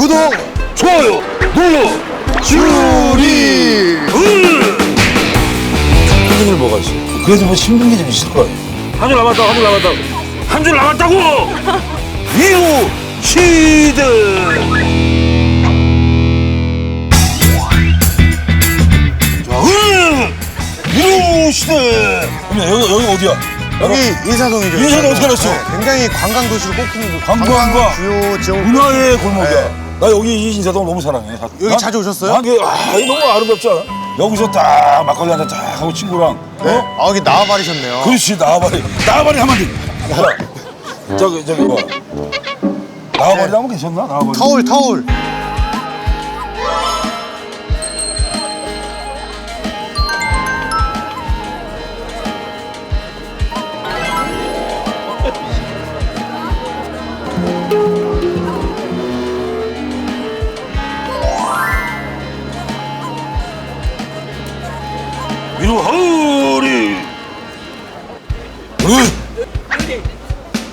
구독 좋아요 눌러 주리. 힘든 걸 먹어야지? 그래도 뭐 힘든 게 좀 있을 거야 한 줄 남았다 한 줄 남았다 한 줄 남았다고! 이후! 이후 시대 그러면 여기 여기 어디야? 여기 인사동이죠. 인사동 어떻게 알았어? 네, 굉장히 관광 도시로 꼽히는 그 관광과 주요 지역 문화의 골목이야. 네. 나 여기 이 인사동 너무 사랑해 여기 자주 오셨어요? 아, 이게 아, 너무 아름답지 않아? 여기서 딱 막걸리 한잔 딱 하고 친구랑 네. 어? 아 여기 나와버리셨네요. 그렇지 나와바리 나와바리 하면 돼 야, 저기 저기 뭐 나와바리 하면 괜찮나? 나와바리 타올 타올.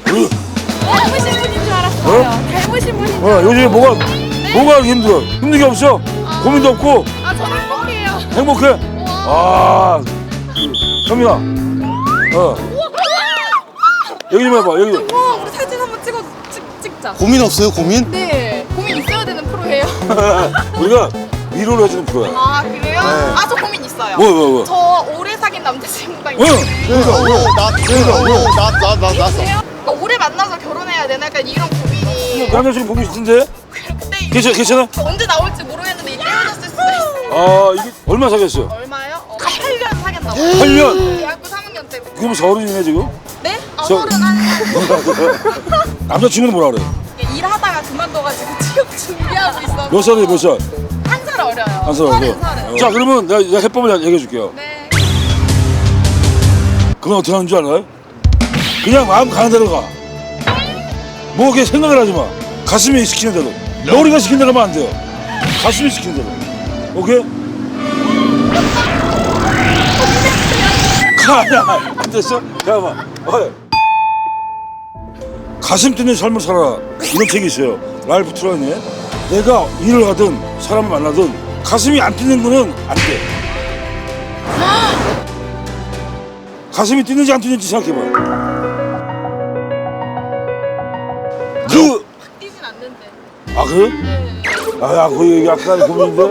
닮으신 분인 줄 알았어요. 닮으신 분인 줄 어, 요즘에 뭐가 뭐가 힘들어? 힘든 게 없어? 고민도 없고 아, 저는 행복해요. 행복해? 아 현민아 어 여기 좀 해봐 여기 좀. 우와, 우리 사진 한번 찍어 찍, 찍자. 고민 없어요 고민? 네, 고민 있어야 되는 프로예요. 우리가 위로를 해주는 프로야 아, 그래요? 아, 저 고민 있어요. 뭐 뭐 뭐? 저 오래 사귄 남자친구가 응! 있어요. 나나나 나 나 나. 그래요? 만나서 결혼해야 되나? 약간 이런 고민이. 남자친구 보고 싶은데? 이게 괜찮아 괜찮아? 언제 나올지 모르겠는데 이제 헤어졌을 수도 있어요. 아 이게 얼마 사귀었어요? 얼마요? 어, 8년 사귀었나 봐요. 8년? 대학교 3학년 때부터. 그럼 서른이네 지금? 네? 아, 저- 서른 한 남자친구는 뭐라 그래? 일하다가 그만둬가지고 취업 준비하고 있어. 몇 살이에요 몇 살? 한살 어려요. 한 살? 서른 서른. 자 그러면 내가 내가 해법을 얘기해 줄게요 네. 그건 어떻게 하는 줄 알아요? 그냥 마음 가는 대로 가. 뭐 그렇게 생각을 하지 마. 가슴이 시키는 대로. 머리가 시키는 대로 하면 안 돼요. 가슴이 시키는 대로. 오케이? 가야 안 됐어? 잠깐만. 어. 가슴 뛰는 삶을 살아라. 이런 책이 있어요. 랄프 트라이네. 내가 일을 하든 사람을 만나든 가슴이 안 뛰는 거는 안 돼. 가슴이 뛰는지 안 뛰는지 생각해봐. 그, 아, 그래? 네. 아, 야, 그 약간 고민인데?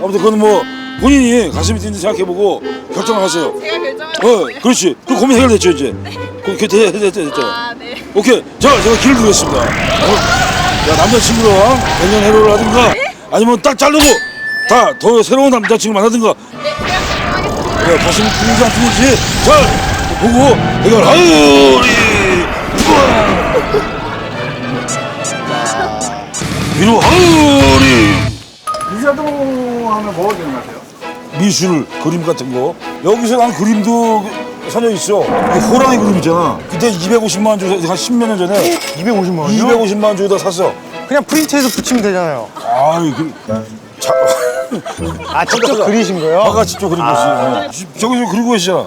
아무튼 그건 뭐, 본인이 가슴이 뛰는지 생각해보고 결정을 하세요. 제가 결정할 어, 거예요. 그렇지. 그 고민 해결됐죠, 이제? 그, 그, 됐, 됐, 됐, 됐죠. 아, 네. 오케이. 자, 제가 길을 두겠습니다. 어? 야, 남자친구랑 백년 해로를 하든가, 아니면 딱 자르고, 다 더 새로운 남자친구 만나든가, 네, 제가 결정하겠습니다. 야, 가슴이 뛰는지 안 뛰는지 잘 보고 해결하오리 위 로 하오리 인사동 하면 뭐가 기억나세요? 미술 그림 같은 거 여기서 난 그림도 사려 있어 이 호랑이 그림 있잖아 그때 250만 원 주고 한 10몇 년 전에 250만 원이요? 250만 원 주고 다 샀어 그냥 프린트해서 붙이면 되잖아요. 아이 그 자, 아 직접 그리신 거예요? 아까 직접 그린 거지 저기 저 그리고 계시잖아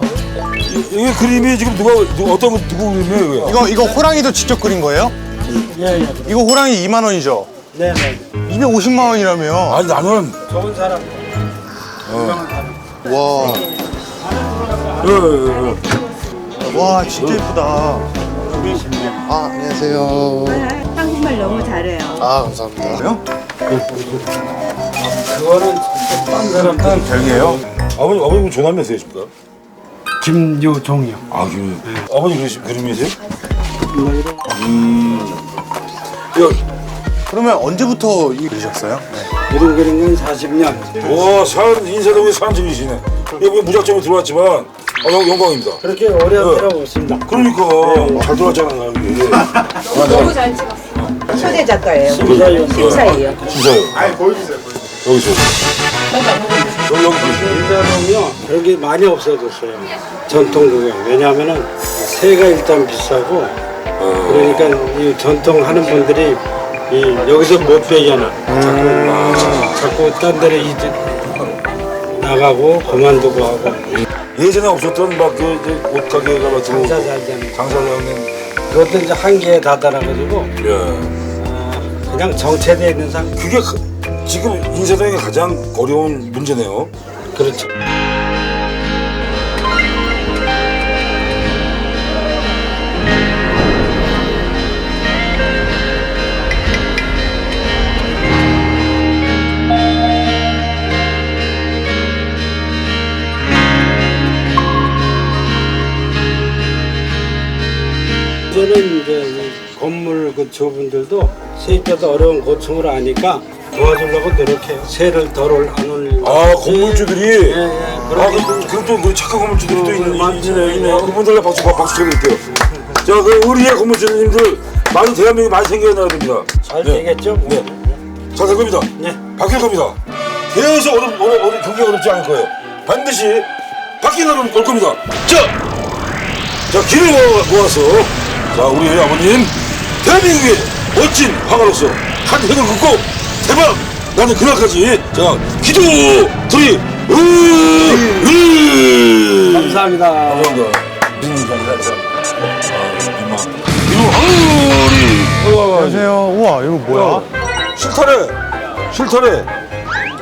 이- 이게 그림이 지금 누가 누가 어떤 거 누구 그림이에요 이거 이거 이거 호랑이도 직접 그린 거예요? 예, 예. 이거 호랑이 2만 원이죠? 네, 네. 250만 원이라며. 아니 나는 좋은 사람. 와, 예, 예, 예. 와 진짜 예쁘다. 아 안녕하세요. 한국말 너무 잘해요. 아 감사합니다. 그거는 딴 사람들은 별개예요? 아버님 아버님 조남 몇 세십니까? 김유종이요. 아 그, 아버님 그러시, 그림이세요? 음. 야, 그러면 언제부터 이 그리셨어요? 그림 그린 건 40년. 와, 산 인사동에 산증이시네. 여기 무작정으로 들어왔지만 아, 영, 영광입니다. 그렇게 오래 한 사람 없습니다. 그러니까 잘 들어왔잖아 여기. 너무 잘 초대 작가예요. 심사위원. 심사예요. 진짜요. 아니 보여주세요. 여기서. 여기 여기 보세요. 인사동이요. 그렇게 많이 없어졌어요. 전통 구경. 왜냐하면은 새가 일단 비싸고 그러니까 이 전통 하는 분들이 이 여기서 못 배잖아. 자꾸 자꾸 딴 데로 이제 나가고 그만두고 하고 예전에 없었던 막그 옷가게가 막 들어오고 장사 잘 되는. 장사를 하는. 그것도 이제 한계에 다다라가지고 예. 아, 그냥 정체되어 있는 상 그게 가- 지금 인쇄동의 가장 어려운 문제네요. 그렇죠. 그 주분들도 세입자도 어려운 고충을 아니까 도와주려고 노력해요. 새를 덜을 안 올리고. 아 건물주들이 예, 예. 아, 그렇게 그, 그럼 또그 착한 건물주들이 또 있는, 많죠. 있네요, 있네요. 그분들에 박수, 박수 쳐드릴게요. 자, 그 의리의 건물주님들 많은 대한민국이 많이 생겨나야 됩니다. 잘 네. 되겠죠? 네. 잘 될 겁니다. 네. 바뀔 겁니다. 대여서 어렵, 어렵, 어렵, 경기 어렵지 않을 거예요. 반드시 바뀌는 날은 올 겁니다. 자! 자, 길을 모아- 모아서, 자, 우리 아버님, 대한민국의 멋진 화가로서 한 획을 긋고, 대박! 나는 그날까지, 자, 기도, 드리, 으, 으. 감사합니다. 감사합니다. 안녕하세요. 우와, 이거 뭐야? 실타래! 실타래!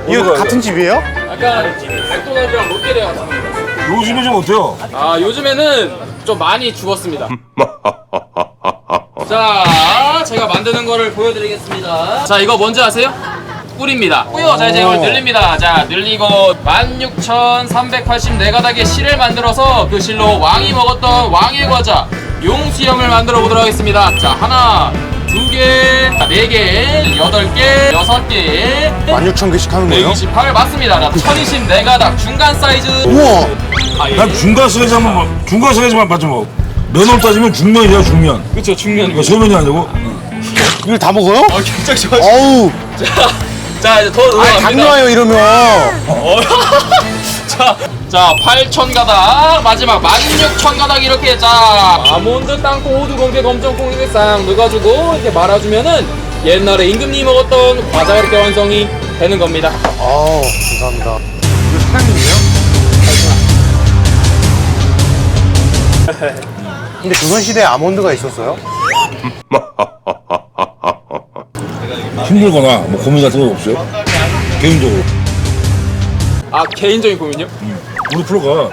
이거 같은 집이에요? 약간 맥도날드랑 롯데리아 같은 거. 요즘에 좀 어때요? 아 요즘에는 좀 많이 죽었습니다. 자, 제가 만드는 거를 보여드리겠습니다. 자, 이거 뭔지 아세요? 꿀입니다. 꿀이요. 자, 이제 이걸 늘립니다. 자, 늘리고 16,384가닥의 실을 만들어서 그 실로 왕이 먹었던 왕의 과자 용수염을 만들어 보도록 하겠습니다. 자, 하나, 두 개, 자, 네 개, 여덟 개, 여섯 개, 16,000개씩 하는 거예요? 128 맞습니다. 자, 1024가닥 중간 사이즈. 우와! 아, 예. 난 중간 사이즈 한번 봐- 중간 사이즈만 봤죠 뭐 면허 따지면 중면이야 중면 그쵸, 중간. 이거 소면이 아니고 이걸 다 먹어요? 어, 굉장히 좋아. 어우, 자, 이제 더 아. 당뇨와요, 이러면. 자, 자, 8천 가닥 마지막 16,000 가닥 이렇게 자 아몬드 땅콩 호두 공개 검정콩 이렇게 싹 넣어가지고 이렇게 말아주면은 옛날에 임금님이 먹었던 과자가 이렇게 완성이 되는 겁니다. 아우, 감사합니다. 이거 사장님이에요? 근데 조선시대에 아몬드가 있었어요? 힘들거나 뭐 고민 같은 거 없어요? 개인적으로 아 개인적인 고민요? 우리 프로가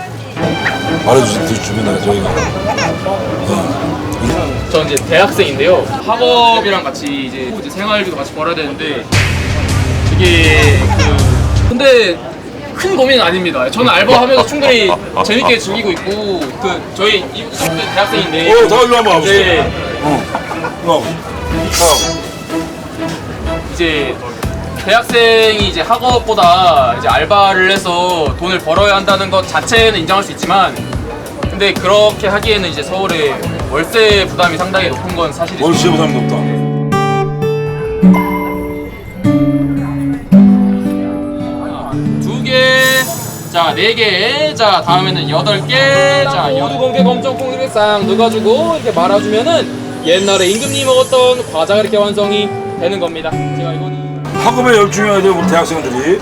말해주시면 저희가 저 이제 대학생인데요. 학업이랑 같이 이제, 이제 생활비도 같이 벌어야 되는데 이게 그 근데 큰 고민은 아닙니다. 저는 알바 하면서 충분히 재밌게 즐기고 있고 그 저희 이분도 대학생인데 어, 다 일로 한번 와보세요. 네. 어. 이제 대학생이 이제 학업보다 이제 알바를 해서 돈을 벌어야 한다는 것 자체는 인정할 수 있지만 근데 그렇게 하기에는 이제 서울에 월세 부담이 상당히 높은 건 사실이죠. 월세 부담이 높다 두 개, 자, 네 개, 자, 다음에는 여덟 개, 자, 호두 공개 검정콩 이렇게 싹 넣어가지고 이렇게 말아주면은 옛날에 임금님이 먹었던 과자가 이렇게 완성이 되는 겁니다. 제가 이거는. 학업에 열중해야 될 우리 대학생들이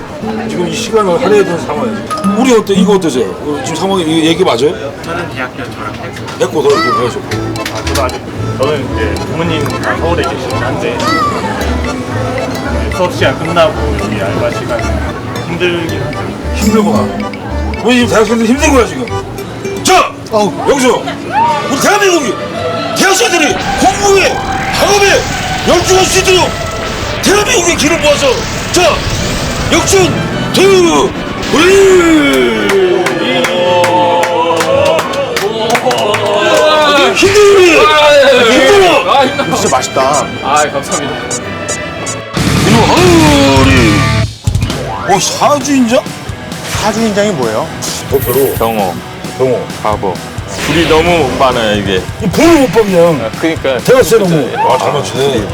지금 이 시간을 할애해야 되는 상황이에요 우리 어때 이거 어떠세요? 어, 지금 상황이 이거 얘기 맞아요? 저는 대학교 졸업했고 내거 더 이렇게 하셨고 아, 저도 아직 저는 이제 부모님 다 서울에 계시긴 한데 네, 수업 시간 끝나고 여기 알바 시간 힘들긴 하죠. 힘들구나. 우리 지금 대학생들 힘든 거야 지금. 자, 어우. 여기서 우리 대한민국이 대학생들이 공부에 학업에 열중할 수 있도록 대한민국의 길을 모아서 자 역전 투 우리 힘들이 힘들어. 아, 힘들어. 진짜 맛있다. 아, 감사합니다. 어 사주인자? 사주인장이 뭐예요? 도표로 경호, 병호. 바보. 불이 너무 많아요, 이게. 이 볼을 못 봤냐? 그러니까 대학생 너무. 아 잘 맞추네.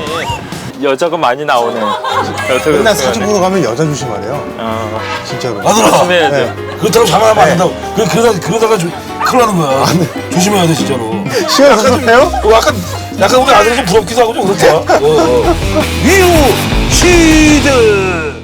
여자가 많이 나오네. 여자가 맨날 사주 보러 가면 여자 조심하래요. 어, 진짜로. 아들아. 조심해야죠. 네. 그렇다고 장난하면 안 된다고. 그, 그러다, 그러다가 조, 큰일 나는 거야. 조심해야 돼, 진짜로. 시원하세요? 어, 약간, 약간 우리 아들이 좀 부럽기도 하고 좀 그렇다. 어, 어. 이후 시대!